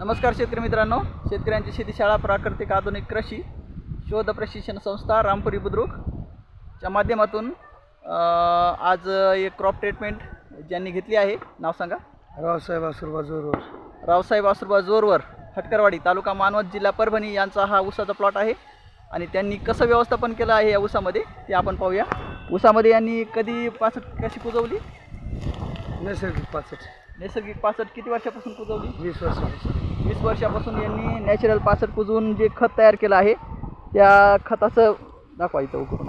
नमस्कार शेतकरी मित्रांनो. शेतकऱ्यांची शेतीशाळा प्राकृतिक आधुनिक कृषी शोध प्रशिक्षण संस्था रामपुरी बुद्रुक च्या माध्यमातून आज एक क्रॉप ट्रीटमेंट ज्यांनी घेतली आहे. नाव सांगा. रावसाहेब आसुरबा जोरवर. रावसाहेब आसुरबा जोरवर हटकरवाडी तालुका मानवत जिल्हा परभणी यांचा हा ऊसाचा प्लॉट आहे. आणि त्यांनी कसं व्यवस्थापन केलं आहे या ऊसामध्ये ते आपण पाहूया. ऊसामध्ये यांनी कधी पासष्ट कशी कुजवली नैसर्गिक पाचट. नैसर्गिक पासष्ट किती वर्षापासून कुजवली? वीस वर्षापासून वीस वर्षापासून यांनी नॅचरल पासष्ट कुजवून जे खत तयार केलं आहे त्या खताचं दाखवा इथं उकरून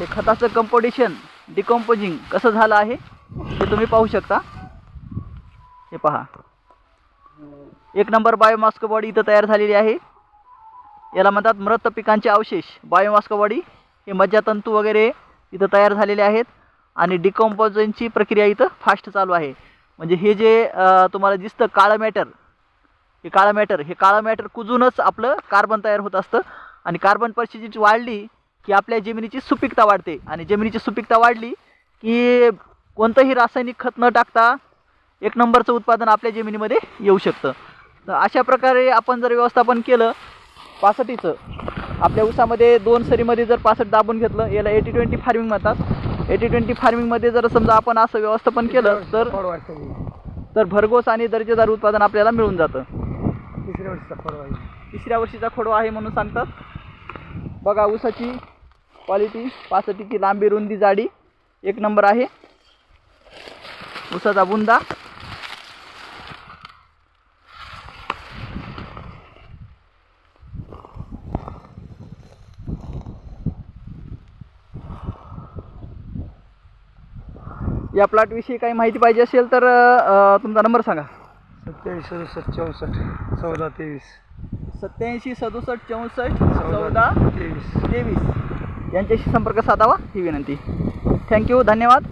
ते खताचं कंपोडिशन डिकम्पोजिंग कसं झालं आहे ते तुम्ही पाहू शकता. हे पहा. एक नंबर बायोमास्क बॉडी इथं तयार झालेली आहे. याला म्हणतात मृत पिकांचे अवशेष. बायोमास्क बॉडी हे मज्जातंतू वगैरे इथं तयार झालेले आहेत. आणि डिकॉम्पोजनची प्रक्रिया इथं फास्ट चालू आहे. म्हणजे हे जे तुम्हाला दिसतं काळं मॅटर हे काळं मॅटर हे काळं मॅटर कुजूनच आपलं कार्बन तयार होत असतं. आणि कार्बन परिस्थिती वाढली की आपल्या जमिनीची सुपीकता वाढते. आणि जमिनीची सुपीकता वाढली की कोणतंही रासायनिक खत न टाकता एक नंबरचं उत्पादन आपल्या जमिनीमध्ये येऊ शकतं. तर अशा प्रकारे आपण जर व्यवस्थापन केलं पासष्टीचं आपल्या ऊसामध्ये दोन सरीमध्ये जर पासष्ट दाबून घेतलं याला एटी ट्वेंटी फार्मिंग म्हणतात. एटी ट्वेंटी फार्मिंगमध्ये जर समजा आपण असं व्यवस्थापन केलं तर तर भरघोस आणि दर्जेदार उत्पादन आपल्याला मिळून जातं. तिसऱ्या वर्षीचा फळ आहे. तिसऱ्या वर्षीचा खोडवा आहे म्हणून सांगतात. बघा ऊसाची क्वालिटी पासष्टीची लांबी रुंदी जाडी एक नंबर आहे. ऊसाचा बुंदा या प्लॉटविषयी काही माहिती पाहिजे असेल तर अ, तुमचा नंबर सांगा. सत्यावीस सदुसष्ट चौसष्ट चौदा तेवीस. सत्याऐंशी सदुसष्ट चौसष्ट चौदा तेवीस. तेवीस. यांच्याशी संपर्क साधावा ही विनंती. थँक्यू धन्यवाद.